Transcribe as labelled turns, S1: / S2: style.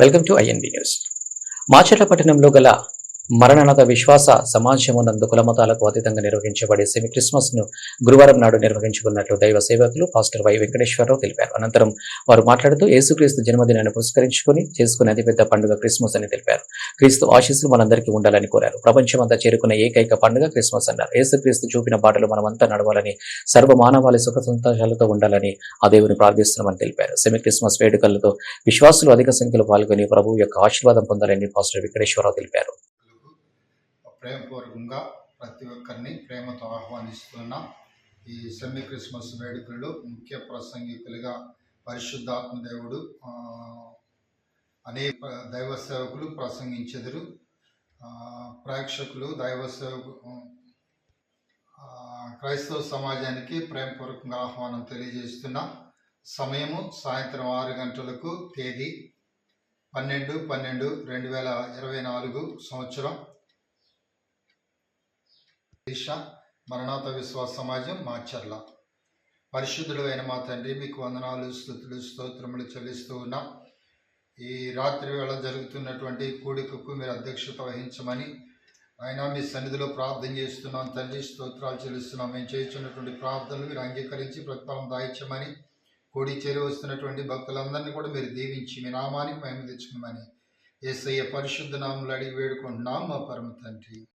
S1: Welcome to INB news. Macherla పట్టణంలో గల మరణనాథ విశ్వాస సమాజమునందు కులమతాలకు అతీతంగా నిర్వహించబడే సెమీ క్రిస్మస్ను గురువారం నాడు నిర్వహించుకున్నట్లు దైవ సేవకులు పాస్టర్ వై వెంకటేశ్వరరావు తెలిపారు. అనంతరం వారు మాట్లాడుతూ యేసుక్రీస్తు జన్మదినాన్ని పురస్కరించుకుని చేసుకునే అతిపెద్ద పండుగ క్రిస్మస్ అని తెలిపారు. క్రీస్తు ఆశీస్సులు మనందరికీ ఉండాలని కోరారు. ప్రపంచమంతా చేరుకున్న ఏకైక పండుగ క్రిస్మస్ అన్నారు. యేసుక్రీస్తు చూపిన బాటలు మనమంతా నడవాలని సర్వ మానవాళి సుఖ సంతోషాలతో ఉండాలని ఆ దేవుని ప్రార్థిస్తున్నామని తెలిపారు. సెమీ క్రిస్మస్ వేడుకలతో విశ్వాసులు అధిక సంఖ్యలో పాల్గొని ప్రభువు యొక్క ఆశీర్వాదం పొందాలని పాస్టర్ వెంకటేశ్వరరావు తెలిపారు.
S2: ప్రేమపూర్వకంగా ప్రతి ఒక్కరిని ప్రేమతో ఆహ్వానిస్తున్న ఈ సెమీ క్రిస్మస్ వేడుకల్లో ముఖ్య ప్రసంగికులుగా పరిశుద్ధాత్మ దేవుడు అనేక దైవ సేవకులు ప్రసంగించెదరు. ప్రేక్షకులు దైవ సేవకు క్రైస్తవ సమాజానికి ప్రేమపూర్వకంగా ఆహ్వానం తెలియజేస్తున్న సమయము సాయంత్రం ఆరు గంటలకు తేదీ పన్నెండు పన్నెండు రెండు వేల ఇరవై నాలుగు సంవత్సరం. దిశ మరణాత విశ్వాస సమాజం మాచర్ల పరిశుద్ధుడు అయిన మా తండ్రి మీకు వందనాలు స్థుతులు స్తోత్రములు చెల్లిస్తూ ఉన్నాం. ఈ రాత్రి వేళ జరుగుతున్నటువంటి కూడికకు మీరు అధ్యక్షత వహించమని ఆయన మీ సన్నిధిలో ప్రార్థన చేస్తున్నాం తండ్రి స్తోత్రాలు చెల్లిస్తున్నాం. మేము చేస్తున్నటువంటి ప్రార్థనలు మీరు అంగీకరించి ప్రతిఫలం దాయించమని కూడి చేరి వస్తున్నటువంటి భక్తులందరినీ కూడా మీరు దీవించి మీ నామానికి మేము తెచ్చుకోమని ఏసయ్య పరిశుద్ధ నామములు అడిగి వేడుకుంటున్నాం మా పరమ తండ్రి.